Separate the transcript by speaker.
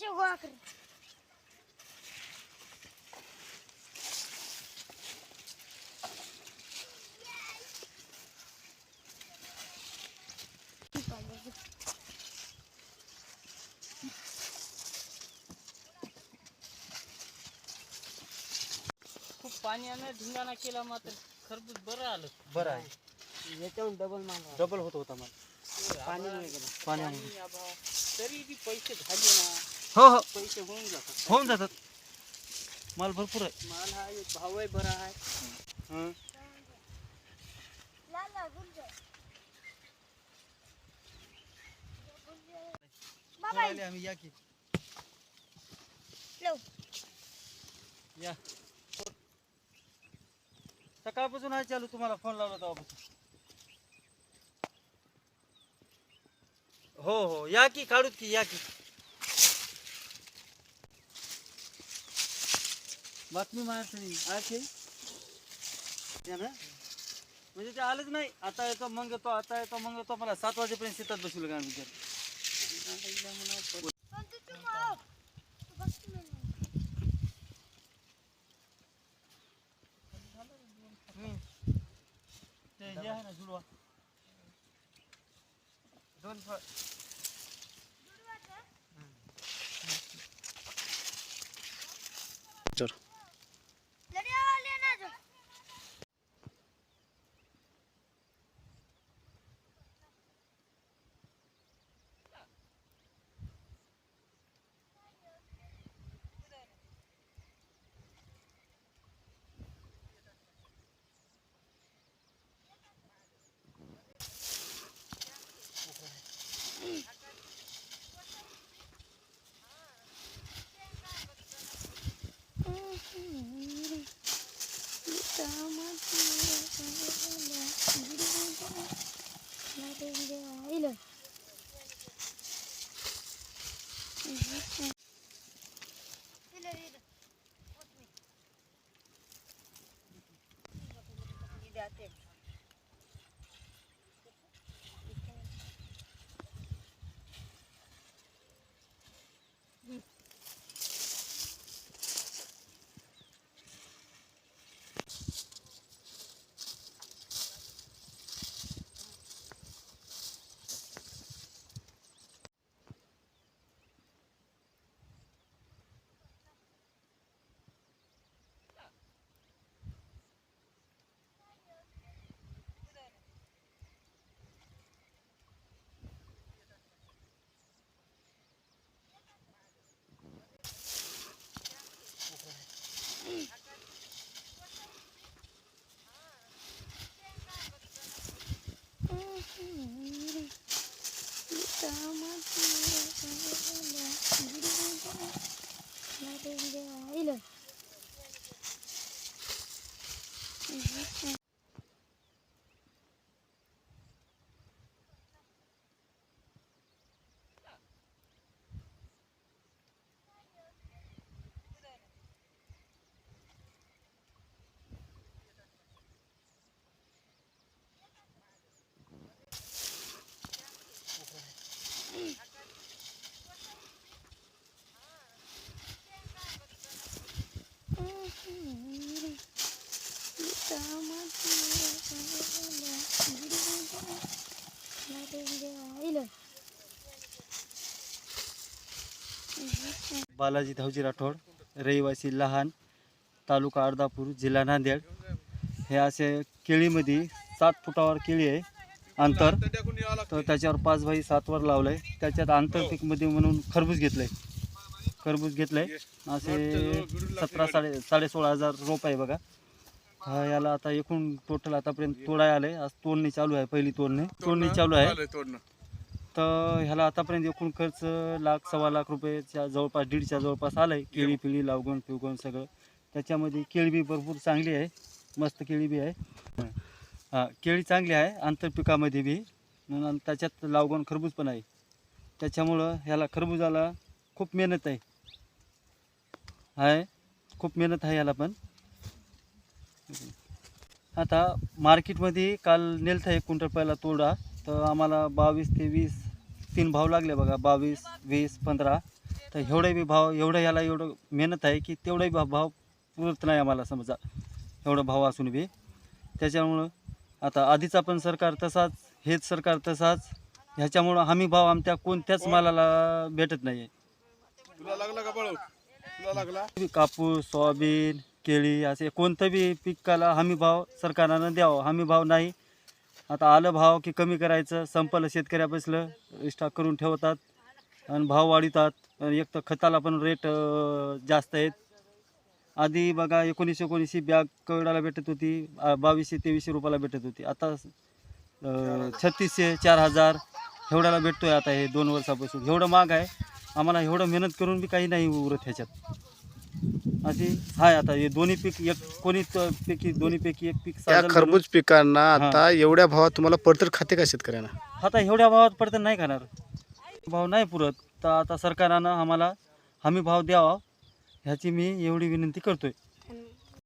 Speaker 1: गोळा कर
Speaker 2: खूप पाण्यानं धिंगाणा केला मात्र. खरबूज बरं आलं.
Speaker 3: बरं आहे.
Speaker 4: याच्याहून डबल माल
Speaker 3: डबल होत होता मला.
Speaker 4: पाणी
Speaker 2: पाणी अभाव. तरी बी पैसे झाले ना.
Speaker 3: हो हो.
Speaker 2: पैसे होऊन जातात.
Speaker 3: होऊन जातात. माल भरपूर आहे.
Speaker 2: माल हा एक भाव आहे बरा आहे.
Speaker 3: हं.
Speaker 1: लाल लाल गुंज बाबा
Speaker 3: आले आम्ही या की. या. सकाळपासून आहे चालू तुम्हाला फोन लावला तेव्हापासून. हो हो. या की काढूत की या की. बातमी या ना म्हणजे ते आलंच नाही? आता येतो मग येतो आता येतो मग येतो मला सात वाजेपर्यंत शेतात बसवलं का
Speaker 1: तू तू. तू.
Speaker 3: हे आहे ना जुडवा। दोन फळ।
Speaker 1: लढे Nereye gidiyor? İlim.
Speaker 3: Balaji धावजी Rathod रहिवासी लहान तालुका अर्धापूर जिल्हा नांदेड. हे असे केळीमध्ये सात फुटावर केळी आहे अंतर. तर त्याच्यावर पाच बाई सातवर लावलंय. त्याच्यात आंतरपीकमध्ये म्हणून खरबूज घेतलंय. खरबूज घेतलंय. असे सतरा साडे साडे सोळा हजार रोप आहे बघा. हा याला आता एकूण टोटल आतापर्यंत तोडाय आलंय आज तोडणी चालू आहे पहिली तोडणी. तोडणी? चालू आहे. तर ह्याला आतापर्यंत एकूण खर्च लाख सव्वा लाख रुपयाच्या जवळपास दीडच्या जवळपास आलाय. केळी पिळी लावगण पिवगण सगळं. त्याच्यामध्ये केळी बी भरपूर चांगली आहे. मस्त केळी बी आहे. हां केळी चांगली आहे. आंतरपिकामध्ये बी. आणि त्याच्यात लावगण खरबूज पण आहे. त्याच्यामुळं ह्याला खरबूजाला खूप मेहनत आहे. आहे. खूप मेहनत आहे याला पण. आता मार्केटमध्ये काल नेलता एक क्विंटल पहिला तोडा. तर आम्हाला बावीस ते वीस तीन भाव लागले बघा बावीस वीस पंधरा. तर एवढे बी भाव एवढं याला एवढं मेहनत आहे की तेवढाही भाव भाव पुरत नाही आम्हाला समजा. एवढं भाव असून बी. त्याच्यामुळं आता आधीचा पण सरकार तसाच हेच सरकार तसाच. ह्याच्यामुळं हमी भाव आमच्या कोणत्याच मालाला भेटत नाही
Speaker 4: लागला का तुला लागला?
Speaker 3: कापूस सोयाबीन केळी असे कोणतं बी पिकाला हमी भाव सरकारनं द्यावं हमी भाव नाही. आता आलं भाव की कमी करायचं संपलं शेतकऱ्यापासलं स्टॉक करून ठेवतात आणि भाव वाढवतात आणि एक तर खताला पण रेट जास्त आहेत. आधी बघा एकोणीसशे एकोणीसशे बॅग कवडाला भेटत होती बावीसशे तेवीसशे रुपयाला भेटत होती. आता छत्तीसशे चार हजार एवढ्याला भेटतो आहे आता हे दोन वर्षापासून. एवढं महाग आहे. आम्हाला एवढं मेहनत करून बी काही नाही उरत ह्याच्यात. आहे आता हे दोन्ही पीक एक कोणी त- पैकी दोन्ही पैकी एक पीक
Speaker 4: खरबूज पिकांना. आता एवढ्या भावात तुम्हाला पडतर खाते का शेतकऱ्यांना?
Speaker 3: आता एवढ्या भावात पडतं नाही खाणार. भाव नाही पुरत. तर आता सरकारनं आम्हाला हमी भाव द्यावा ह्याची मी एवढी विनंती करतोय.